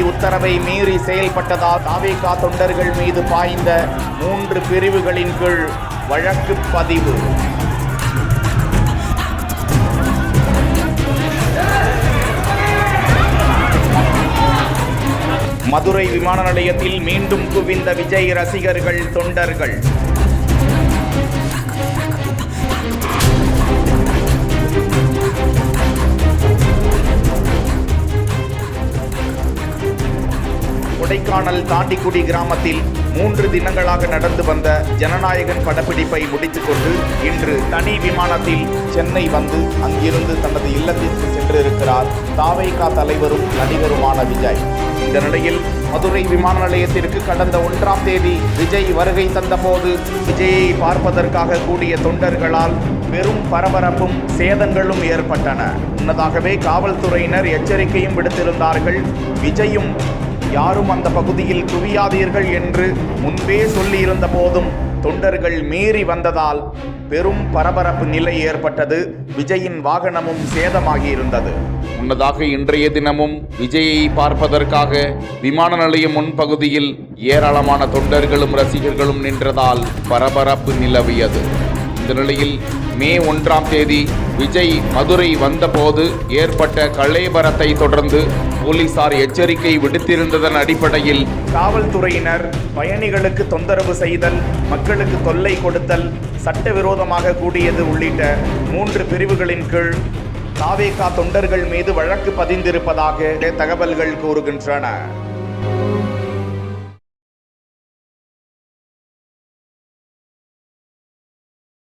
உத்தரவை மீறி செயல்பட்டதால் தாவேகா தொண்டர்கள் மீது பாய்ந்த மூன்று பிரிவுகளின் கீழ் வழக்கு பதிவு. மதுரை விமான நிலையத்தில் மீண்டும் குவிந்த விஜய் ரசிகர்கள் தொண்டர்கள். கொடைக்கானல் தாண்டிக்குடி கிராமத்தில் மூன்று தினங்களாக நடந்து வந்த ஜனநாயகன் படப்பிடிப்பை முடித்துக்கொண்டு இன்று தனி விமானத்தில் சென்னை வந்து அங்கிருந்து தனது இல்லத்திற்கு சென்றிருக்கிறார் தாவைக்கா தலைவரும் நடிகருமான விஜய். இந்த நிலையில் மதுரை விமான நிலையத்திற்கு கடந்த ஒன்றாம் தேதி விஜய் வருகை தந்தபோது விஜயை பார்ப்பதற்காக கூடிய தொண்டர்களால் பெரும் பரபரப்பும் சேதங்களும் ஏற்பட்டன. முன்னதாகவே காவல்துறையினர் எச்சரிக்கையும் விடுத்திருந்தார்கள். விஜயும் யாரும் அந்த பகுதியில் குவியாதீர்கள் என்று முன்பே சொல்லியிருந்த போதும் தொண்டர்கள் மீறி வந்ததால் பெரும் பரபரப்பு நிலை ஏற்பட்டது. விஜயின் வாகனமும் சேதமாகியிருந்தது. முன்னதாக இன்றைய தினமும் விஜயை பார்ப்பதற்காக விமான நிலையம் முன்பகுதியில் ஏராளமான தொண்டர்களும் ரசிகர்களும் நின்றதால் பரபரப்பு நிலவியது. இந்த நிலையில் மே ஒன்றாம் தேதி விஜய் மதுரை வந்தபோது ஏற்பட்ட கலைபரத்தை தொடர்ந்து போலீசார் எச்சரிக்கை விடுத்திருந்ததன் அடிப்படையில் காவல்துறையினர் பயணிகளுக்கு தொந்தரவு செய்தல் மக்களுக்கு தொல்லை கொடுத்தல் சட்டவிரோதமாக கூடியது உள்ளிட்ட மூன்று பிரிவுகளின் கீழ் தாவேகா தொண்டர்கள் மீது வழக்கு பதிந்திருப்பதாக தகவல்கள் கூறுகின்றன.